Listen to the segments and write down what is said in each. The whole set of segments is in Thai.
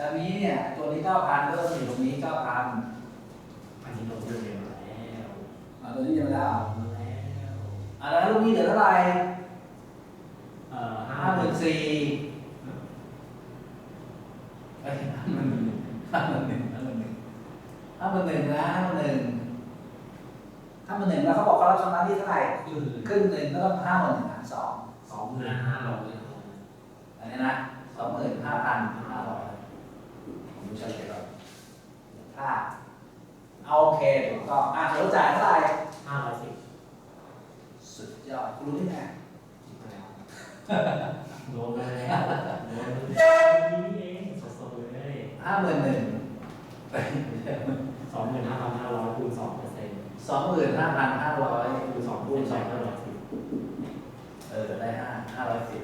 แล้วนี้เนี่ยตัวนี้เก้าพันเริ่มอยู่ตรงนี้เก้าพันอันนี้ลงเยอะเลยแล้วอ่าตัวนี้ยังไม่ได้เอาแล้วอ่าแล้วลูกนี้เหลือเท่าไหร่เอ่อห้าห้าหหมื่มื่นนสี่เอ้ยห้าหมื่นหนึ่งห้าหมื่นหนึ่งห้าหมื่นหนึ่งนะห้าหมื่นหนึ่งห้าหมื่นหนึ่งแล้วเขาบอกเขารับชำระที่เท่าไหร่คือครึ่งหนึ่งก็ต้องห้าหมื่นหารสองสองหมื่นห้าร้อยอันนี้นะสองหมื่นห้าพันห้าร้อย ผมดูเฉลี่ยก่อนถ้าเอาโอเคถูกต้องอะเดี๋ยวจ่ายเท่าไหร่ห้าร้อยสิบสุดยอดคุณรู้ได้ไงคิดมาแล้วโดนไปแล้วโดนนี่เองสดๆเลยห้าหมื่นหนึ่งสองหมื่นห้าพันห้าร้อยคูณสองเปอร์เซ็นต์สองหมื่นห้าพันห้าร้อยคูณสองคูณสองห้าร้อยสิบเออได้ห้าห้าร้อยสิบ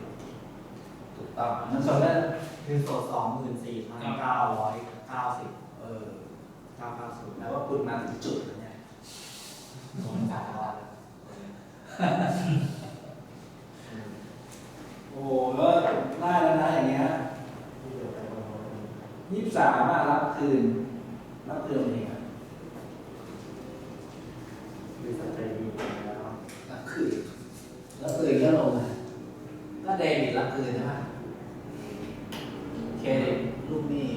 ถูกต้องมันสมแล้ว เงินสดสองหมื่นสี่พันเก้าร้อยเก้าสิบเออเก้าเก้าศูนย์แปลว่าคุณมาถึงจุดแล้วเนี่ยโดนจ่ายแล้วโอ้โหแล้วได้แล้วนะอย่างเงี้ยที่เหลือไปโดนยี่สิบสามอะรับคืนรับคืนเองอะ คือสใจดีแล้ว รับคืนรับคืนก็ลงอะก็เดบิตรับคืนใช่ไหมเครดิตลูกหนี้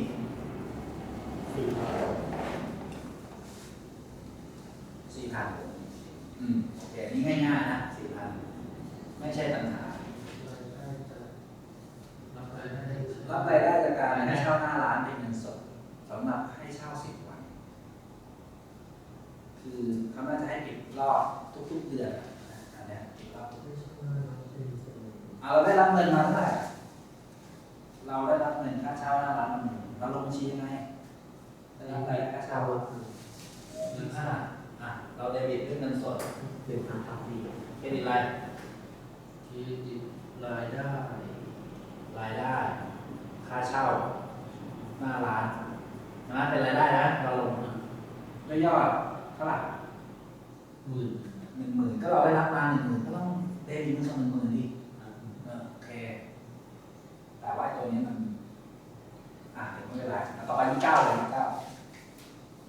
สี่พัน สี่ พันอืมโอเคนี่ง่ายๆนะสี่พันไม่ใช่ปัญหา รับรายได้จากการให้เช่าหน้าร้านเป็นเงินสดสำหรับให้เช่าสิบวัน คือเขาน่าจะให้ปิดรอบทุกๆเดือนอะอันเนี้ยปิดรอบทุกๆเอาเราได้รับเงินมาเท่าไหร่เราได้รับเงินค่าเช่าหน้าร้านมันเราลงบัญชียังไงได้รับรายได้ค่าเช่าเงินค่าอะ เราเดบิตด้วยเงินสดหนึ่งพันสามปีเครดิตอะไรที่รายได้ รายได้ ค่าเช่า หน้าร้านนะเป็นรายได้นะเราลงด้วยยอดเท่าไหร่หมื่นหนึ่งหมื่นก็เราได้รับมาหนึ่งหมื่นก็ต้องเดบิตมันก็หนึ่งหมื่นดิเออโอเค แต่ว่าตัวนี้มัน อะเดี๋ยวไม่เป็นไรอะต่อไปยี่สิบเก้าเลยยี่สิบเก้า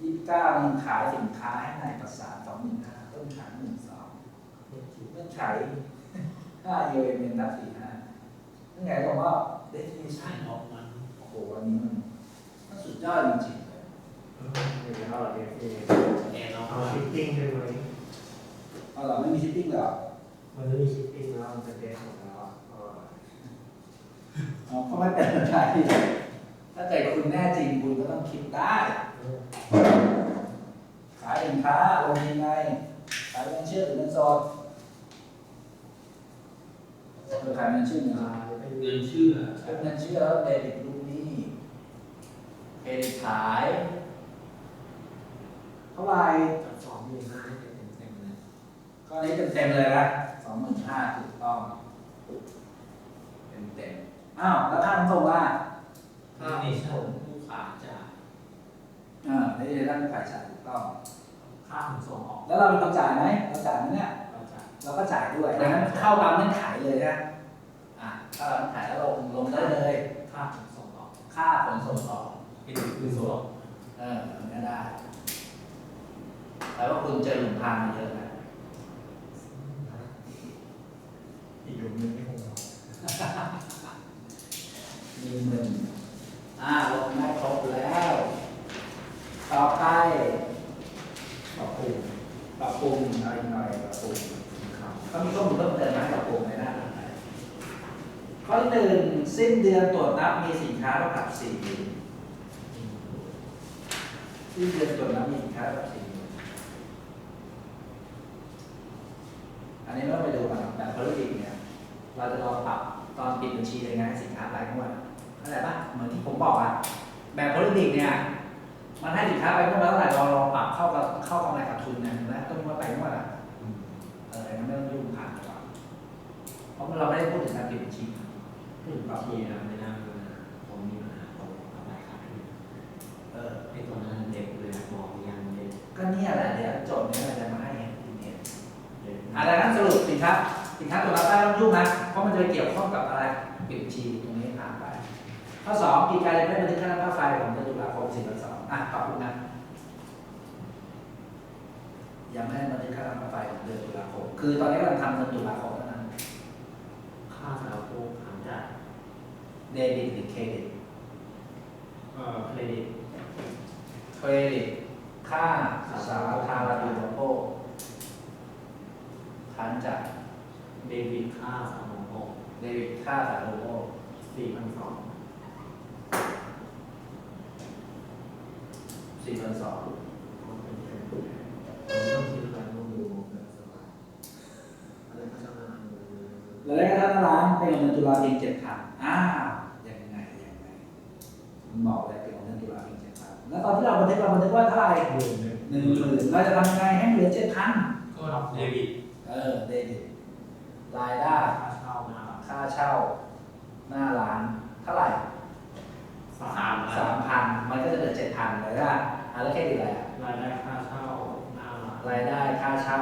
ยี่สิบเก้ามันขายสินค้าให้ในประสานสองหมื่นห้าต้นขายหมื่นสองเงื่อนไข ห้าเยนเป็นนับสี่ห้าเงื่อนไขบอกว่า destination ออกมันโอ้โหวันนี้มันมันสุดยอดจริงๆเลยหนึ่งเท่าไหร่เอแอนออกเอามาชิปปิ้งได้ไหมเอาเหรอไม่มีชิปปิ้งเหรอมันจะมีชิปปิ้งแล้วมันจะเด็ดหมดแล้วอะอ๋อเพราะไม่เป็นไรถ้าเกิดคุณแน่จริงคุณก็ต้องคิดได้ ขายสินค้าลงยังไงขายเงินเชื่อหรือเงินสด เออขายเงินเชื่อเงินสอ่าดจะเป็นเงินเชื่อเป็นเงินเชื่อแล้วเดบิตลูกหนี้เครดิตขายเท่าไหร่จากสองหมื่นห้าให้เป็นเต็มๆเลยก็อันนี้เต็มๆเลยนะสองหมื่นห้าถูกต้องเต็มๆอ้าวแล้วค่าขนส่งล่ะถ้าในชั้นผู้ขาจ่ายอ่าได้ได้ด้านฝ่ายจ่ายถูกต้องค่าขนส่งออกแล้วเราเป็นคนจ่ายไหมเราจ่ายไหมเนี่ย เราจะเราก็จ่ายด้วยดังนั้นเข้าตามเงื่อนไขเลยนะอะเข้าตามเงื่อนไขแล้วลงลงได้เลยค่าขนส่งออกค่าขนส่งออกเป็นคือส่งเออมันก็ได้แต่ว่าคุณเจอหลุมพรางมาเยอะนะอีกหนึ่งนึงไม่คงเอามีหนึ่งอ่าลงได้ครบแล้ว ต่อไป ขอบคุณ ปรับปรุงหน่อยหน่อยปรับปรุง ครับ เขามีข้อมูลเพิ่มเติมไหมปรับปรุงในหน้าไหนข้อที่หนึ่งสิ้น เดือนตรวจนับมีสินค้าเท่ากับสี่หมื่นสิ้นเดือนตรวจนับมีสินค้าเท่ากับสี่หมื่นอันนี้เราไปดูกันแบบพลิติกเนี่ย เราจะลองปรับตอนปิดบัญชีเลยไงสินค้ารายงวดเข้าใจปะเหมือนที่ผมบอกอะแบบพลิติกเนี่ย มันให้สินค้าไปงวดละเท่าไหร่เราลองปรับเข้ากับเข้ากำไรขาดทุนนะเห็นไหมต้นงวดไปงวดอะเออไม่ต้องยุ่งผ่าดกว่าเพราะเราไม่ได้พูดถึงการปิดบัญชี ถึงบางทีนะไม่น่ามีปัญหาผมมีปัญหาตรงกับรายการที่เออไอตัวนั้นเด็กเลยมองยังเด็กก็เนี่ยแหละเดี๋ยวโจทย์นี้เราจะมาให้เห็นเดียอะดังนั้นสรุปสินค้าสินค้าตัวรับได้ต้องยุ่งนะเพราะมันจะไปเกี่ยวข้องกับอะไรปิดชีตรงนี้ผ่านไปข้อสองกิจการไม่บันทึกค่าน้ำค่าไฟของเดือนตุลาคมสี่พันสองอะขอบคุณนะยังไม่ได้บันทึกค่าน้ำค่าไฟของเดือนตุลาคม คือตอนนี้กำลังทำเดือนตุลาคมเท่านั้นค่าสารภูหลังจา เดบิตหรือเครดิตเอ่อเครดิตเครดิตค่าสาธารณูปโภคค้านจากเดบิตค่าสามหกเดบิตค่าสาธารณูปโภคสี่พันสองสี่พันสองก็เป็นเงินต้องคิดกันว่าดูแบบสบายอะไรก็จะมาเราได้ค่าร้านเป็นเงินตุลาเพียงเจ็ดพันอ้า บันทึกเราบันทึกว่าเท่าไหร่หมื่นหนึ่งหนึ่งหมื่นเราจะทำยังไงให้เหลือเจ็ดพันก็เดบิตเออเดบิตรายได้ค่าเช่านะครับค่าเช่า หน้าร้านเท่าไหร่สาสามมสามพันมันก็จะเหลือเจ็ดพันเลยนะอะแล้วเครดิตอะไรอะรายได้ค่าเช่าหน้าร้านรายได้ค่าเช่า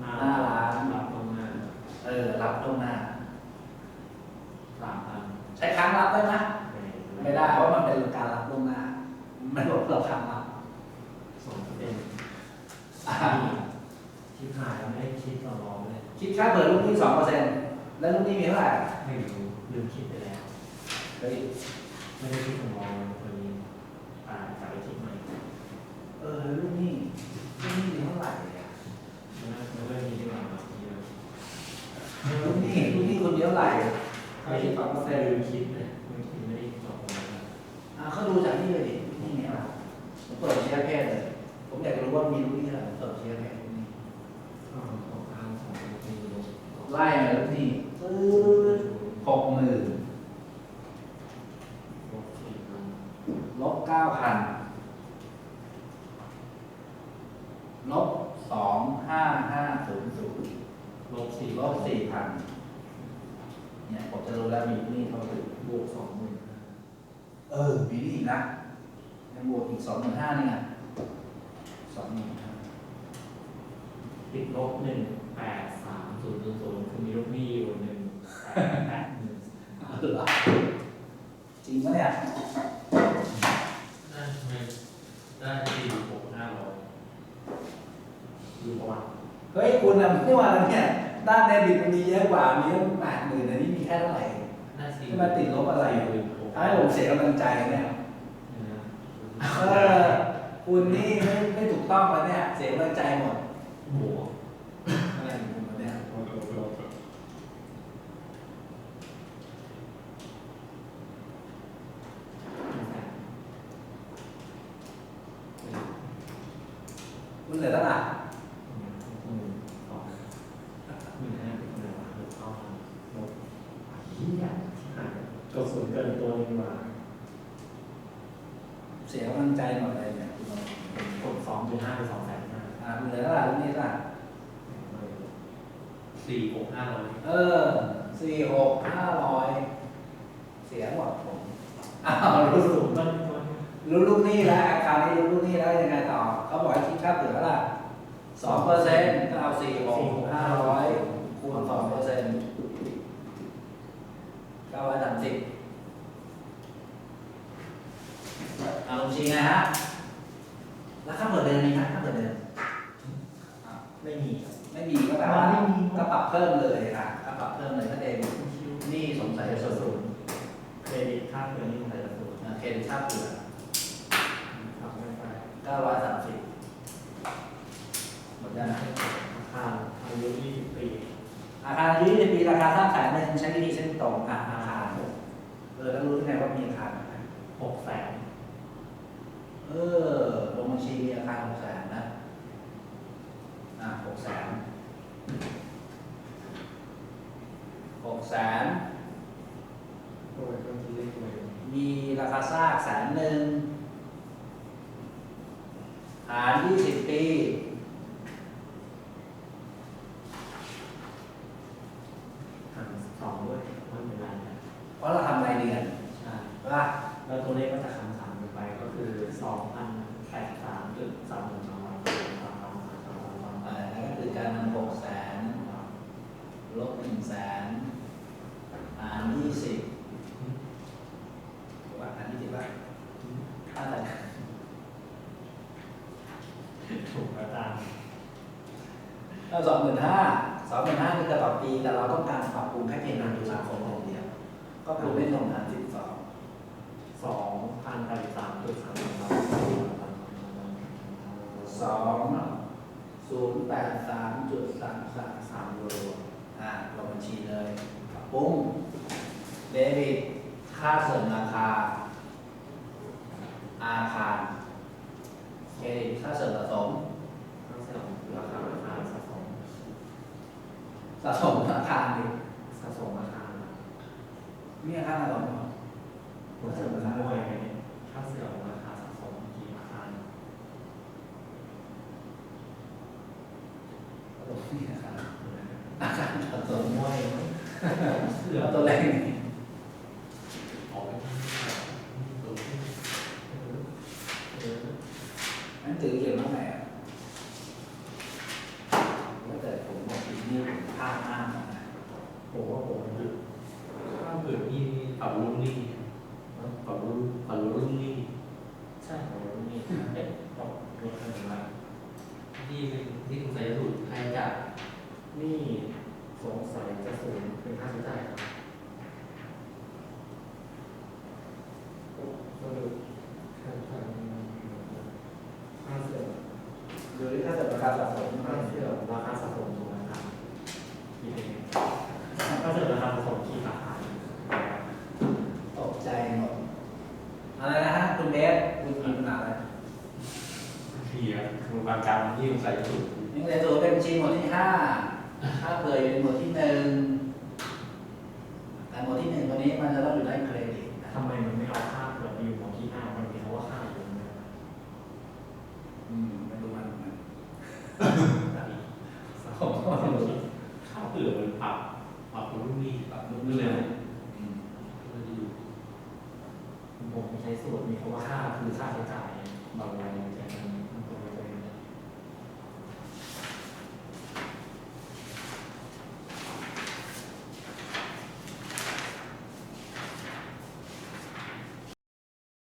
หน้าหน้าร้านรับตรงหน้าเออรับตรงหน้าสามพันใช้ครั้งรับได้ไหมไม่ได้เพราะมันเป็นการรับล่วงหน้า ไม่บอกเราครั้งรับสองเปอร์เซ็นต์อะที่หายไม่ได้คิดต่อรองเลย คิดค่าเปิดลูกหนี้สองเปอร์เซ็นต์แล้วลูกหนี้มีเท่าไหร่ไม่รู้ลืมคิดไปแล้วเฮ้ยไม่ได้คิดต่อรองคนนี้อ่ากลับไปคิดใหม่เออลูกหนี้ลูกหนี้มีเท่าไหร่อะแล้วเรื่องนี้ดีกว่าเนาะที่เราลูกหนี้ลูกหนี้คนเดียวเท่าไหร่ถ้าคิดสองเปอร์เซ็นต์ลืมคิดเลยลืมคิดไม่ได้ตกลงกันอะเขาดูจากนี่เลยดินี่ไงล่ะ ผมเปิดเชียร์เพศเลยผมอยากจะรู้ว่ามีลูกหนี้เท่าไหร่ผมเปิดเชียร์เพศลูกาวของข้าวของที่ลบไล่มาลูกหนี้ปื๊ดหกหมื่นลบเก้าพันลบสองห้าห้าศูนย์ศูนย์ลบสี่ลบสี่พันเนี่ยผมจะรู้แล้วมีหนี้เท่าไหร่บวกสองหมื่นเออ มีหนี้อีกนะ ยังบวกอีกสองหมื่นห้านี่ไงสองหมื่นห้าติดลบหนึ่งแปดสามศูนย์ศูนย์ศูนย์คือมีลูกหนี้อยู่หนึ่งแปดแปดหนึ่งเอาเหรอจริงปะเนี่ยได้ไหมได้สี่หกห้าร้อยอยู่ประวัติเฮ้ยคุณอะไม่ว่าแล้วเนี่ยด้านเดบิตมันมีเยอะกว่ามีตั้งแปดหมื่นอันนี้มีแค่เท่าไหร่ได้สี่ที่มาติดลบอะไรสี่หมื่นหกทำให้ผมเสียกำลังใจเนี่ยนะเออ คุณนี่ไม่ไม่ถูกต้องแล้วเนี่ย เสียกำลังใจหมดบวกอะไรองคุณวะเนี่ยลบลบลบแสนคุณเหลือเท่าไหร่หมื่นสองหมื่นห้าเป็นเงินหกเก้าพันลบเฮียที่หายจบศูนย์เกินตัวนึงมาเสียกำลังใจหมดเลยเนี่ย องจุดห้าเป็นสองแสนห้าอ่าคุณเหลือเท่าไหร่ลูกนี้เท่าไหร่สี่หกห้าร้อยเออสี่หกห้าร้อยเสียหมดผมอ้าวรู้สูงต้นต้นรู้ลูกหนี้แล้วอาคราวนี้รู้ลูกหนี้แล้วยังไงต่อเขาบอกให้คิดค่าเปลือกเท่าไหร่สองเปอร์เซ็นต์ก็เอาสี่หกห้าร้อยคูณสองเปอร์เซ็นต์เก้าร้อยสามสิบเอาลงชีไงฮะ แล้วค่าเปิดเดือนมีไหมค่าเปิดเดือนไม่มี ไม่มีก็แปลว่าก็ปรับเพิ่มเลยค่ะก็ปรับเพิ่มเลยนั่นเองหนี่สงสัยจะสูงเครดิตค่าเกินนี่ใส่ละสูตรเครดิตค่าเปลือกครับไม่ไปเก้าร้อยสามสิบหมดยังนะอาคารอายุ20ปีอาคารอายุ20ปีราคาสร้างแสนหนึ่งใช้วิธีเส้นตรงอะอาคารเออแล้วรู้ได้ไงว่ามีอาคารอะไร6แสน เออลงบัญชีมีอาคารหกแสนนะ อะหกแสนหกแสนโดยก็คือเลขเลยมีราคาซากแสนหนึ่ง องพันแปดสามจุดสามหนองสามสก็คือการหกแสนลบหนึ่งแสนยี่สิบว่านี้สิบว่าถูกตามสองหมื่นห้าสองหมื่นห้านี่คือต่อปี แต่เราต้องการปรับปรุแค่เพียงหนึ่งตุลาคมเดียว ก็ปรัได้ตรงนั้นสิบสองสองพันแปดสามจุดสาม สามสองศูนย์แปดสามจุดสามสามสามยูโรอ่าลงบัญชีเลยปรับปรุงเดบิตค่าเสริมราคา อาคารเครดิตค่าเสริมสะสมทั้งเสี่ยวราคาราคาสะสมสะสมอาคารดิสะสมราคามีอาคารอะไรบ้างค่าเสื่อมราคาด้วยค่าเสื่อมราคาสะสมกี่อาคาร มีอาคารอาคารสะสม มวยเสื่อเอามตัวแรกนี่ออกไปตัวเออหนังสือเขียนว่าไงอะว่าแต่ผมบอกอีกนี่ผมพลาดมากนะผมว่าผมหยุดถ้าเกิดนี่ปรับรุ่นนี่ปรับรุ่นปรับรุ่นนี่ใช่ผมว่านี่เอ๊ะตกรถอะไรมาที่เป็นที่สงสัยจะถูกใครจัดนี่ สงสัยจะสูงเป็นค่าใช้จ่ายครับก็ดูค่าค่าค่าเสื่อมดูที่ค่าเสริมราคาสะสมค่าเสื่อมราคาสะสมถูกไหมครับกี่เองค่าเสื่อมราคาสะสมกี่ราคาตกใจหมดอะไรนะฮะคุณเบสคุณมีปัญหาอะไรเพียคือความจำที่สงสัยจะถูกนี่เลยตัวเป็นบัญชีหมดที่ห้า ถ้าเคยเป็นหมวดที่หนึ่งแต่หมวดที่หนึ่งตัวนี้มันจะต้องอยู่ในเครดิตนะทำไมมันไม่เอาค่าเผื่อไปอยู่หมวดที่ห้ามันมีคำว่าค่าอยู่นะอืมไม่รู้มันมันสะสมก็ไม่รู้ข้าวเปลือกมันปรับปรับรุ่นนี่ปรับรูปนี่เลยอืมมันจะอยู่ผมใช้สูตรมีคำว่าค่าคือค่าใช้จ่ายบางวันแค่นั้น